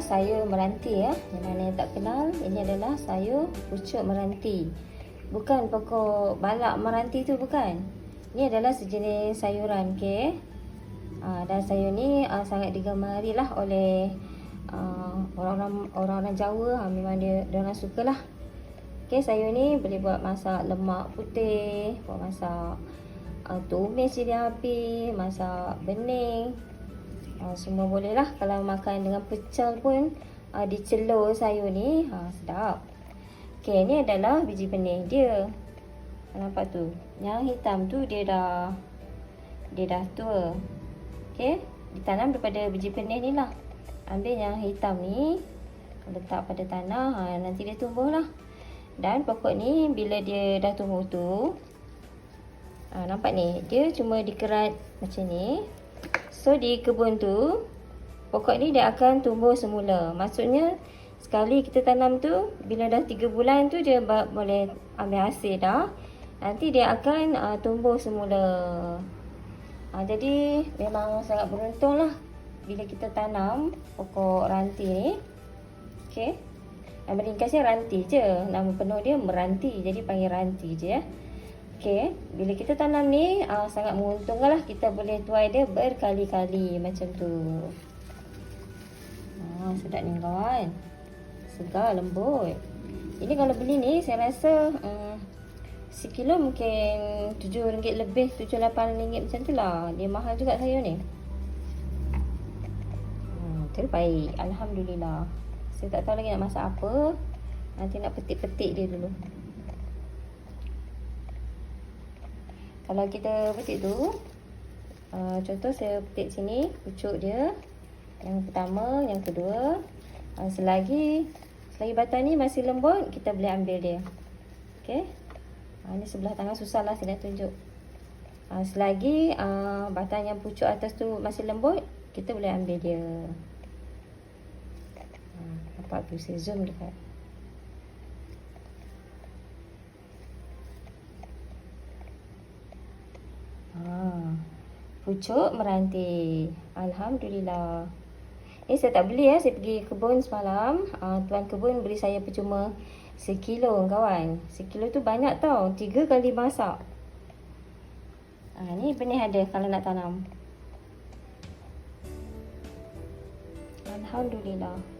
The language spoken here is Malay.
sayur meranti ya. Yang mana yang tak kenal, ini adalah sayur pucuk meranti. Bukan pokok balak meranti tu bukan. Ini adalah sejenis sayuran, okey. Uh, dan sayur ni uh, sangat digemari lah oleh uh, orang-orang orang-orang Jawa. Uh, memang dia orang sukalah. Okey, sayur ni boleh buat masak lemak putih, buat masak uh, tumis jadi api, masak bening. Uh, semua boleh lah kalau makan dengan pecel pun uh, dicelur sayur ni ha, sedap. Okey ni adalah biji benih dia. Nampak tu. Yang hitam tu dia dah dia dah tua. Okey, ditanam daripada biji benih ni lah. Ambil yang hitam ni letak pada tanah ha, nanti dia tumbuh lah. Dan pokok ni bila dia dah tumbuh tu ha, nampak ni dia cuma dikerat macam ni So di kebun tu pokok ni dia akan tumbuh semula. Maksudnya sekali kita tanam tu bila dah 3 bulan tu dia boleh ambil hasil dah. Nanti dia akan uh, tumbuh semula. Uh, jadi memang sangat beruntung lah bila kita tanam pokok ranti ni. Okey. Nama ringkasnya ranti je. Nama penuh dia meranti. Jadi panggil ranti je ya. Okey, bila kita tanam ni uh, sangat menguntungkan lah kita boleh tuai dia berkali-kali macam tu. Ah, sedap ni kawan. Segar lembut. Ini kalau beli ni saya rasa um, sekilo mungkin RM7 lebih, RM7-8 macam tu lah. Dia mahal juga sayur ni. Hmm, terbaik. Alhamdulillah. Saya tak tahu lagi nak masak apa. Nanti nak petik-petik dia dulu. Kalau kita petik tu uh, Contoh saya petik sini Pucuk dia. Yang pertama Yang kedua. Uh, Selagi Selagi batang ni masih lembut Kita boleh ambil dia. Okay uh, Ini sebelah tangan susah lah Saya nak tunjuk. Uh, Selagi uh, Batang yang pucuk atas tu Masih lembut Kita boleh ambil dia. Uh, Nampak tu Saya zoom dekat pucuk meranti. Alhamdulillah. Eh saya tak beli ya, saya pergi kebun semalam. Uh, tuan kebun beri saya percuma sekilo kawan. Sekilo tu banyak tau, tiga kali masak. Uh, ni benih ada kalau nak tanam. Alhamdulillah.